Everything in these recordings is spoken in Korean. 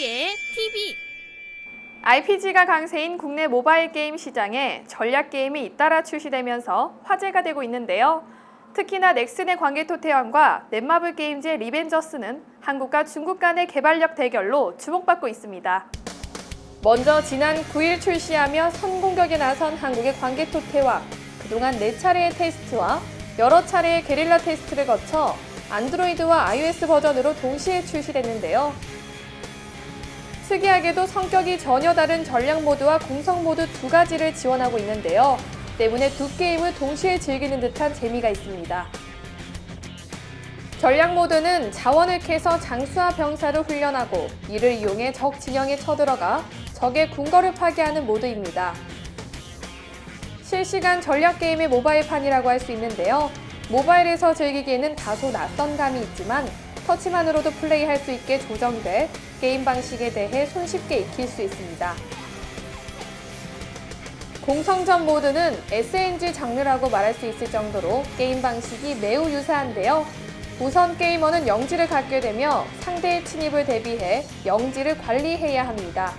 헝그리의 TV IPG가 강세인 국내 모바일 게임 시장에 전략 게임이 잇따라 출시되면서 화제가 되고 있는데요. 특히나 넥슨의 관계토 태왕과 넷마블 게임즈의 리벤저스는 한국과 중국 간의 개발력 대결로 주목받고 있습니다. 먼저 지난 9일 출시하며 선공격에 나선 한국의 관계토 태왕. 그동안 4차례의 테스트와 여러 차례의 게릴라 테스트를 거쳐 안드로이드와 iOS 버전으로 동시에 출시됐는데요. 특이하게도 성격이 전혀 다른 전략 모드와 공성 모드 두 가지를 지원하고 있는데요. 때문에 두 게임을 동시에 즐기는 듯한 재미가 있습니다. 전략 모드는 자원을 캐서 장수와 병사를 훈련하고 이를 이용해 적 진영에 쳐들어가 적의 궁궐을 파괴하는 모드입니다. 실시간 전략 게임의 모바일판이라고 할 수 있는데요. 모바일에서 즐기기에는 다소 낯선 감이 있지만 터치만으로도 플레이할 수 있게 조정돼 게임 방식에 대해 손쉽게 익힐 수 있습니다. 공성전 모드는 SNG 장르라고 말할 수 있을 정도로 게임 방식이 매우 유사한데요. 우선 게이머는 영지를 갖게 되며 상대의 침입을 대비해 영지를 관리해야 합니다.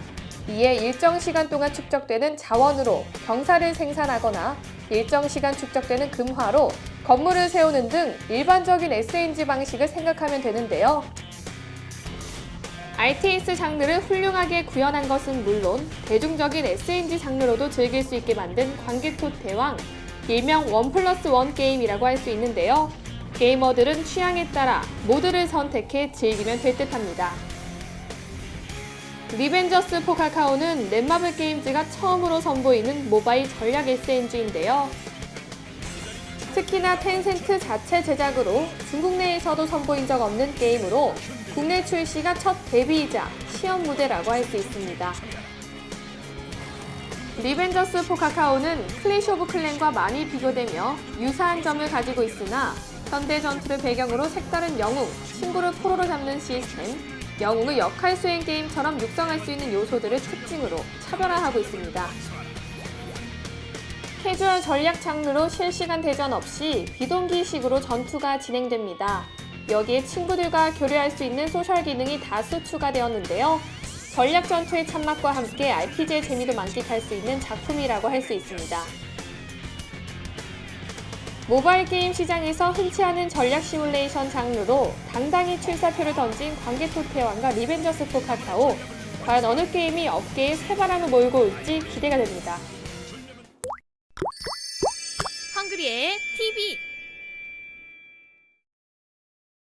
이에 일정 시간 동안 축적되는 자원으로 병사를 생산하거나 일정 시간 축적되는 금화로 건물을 세우는 등 일반적인 SNG 방식을 생각하면 되는데요. RTS 장르를 훌륭하게 구현한 것은 물론 대중적인 SNG 장르로도 즐길 수 있게 만든 관계토 대왕, 일명 원 플러스 원 게임이라고 할 수 있는데요. 게이머들은 취향에 따라 모드를 선택해 즐기면 될 듯합니다. 리벤저스 포 카카오는 넷마블 게임즈가 처음으로 선보이는 모바일 전략 SNG인데요. 특히나 텐센트 자체 제작으로 중국 내에서도 선보인 적 없는 게임으로 국내 출시가 첫 데뷔이자 시험 무대라고 할 수 있습니다. 리벤저스 포 카카오는 클래시 오브 클랜과 많이 비교되며 유사한 점을 가지고 있으나 현대 전투를 배경으로 색다른 영웅, 친구를 포로로 잡는 시스템, 영웅의 역할 수행 게임처럼 육성할 수 있는 요소들을 특징으로 차별화하고 있습니다. 캐주얼 전략 장르로 실시간 대전 없이 비동기식으로 전투가 진행됩니다. 여기에 친구들과 교류할 수 있는 소셜 기능이 다수 추가되었는데요. 전략 전투의 참맛과 함께 RPG의 재미도 만끽할 수 있는 작품이라고 할 수 있습니다. 모바일 게임 시장에서 흔치 않은 전략 시뮬레이션 장르로 당당히 출사표를 던진 관계토 태왕과 리벤저스 포 카카오. 과연 어느 게임이 업계에 새 바람을 몰고 올지 기대가 됩니다. 헝그리의 TV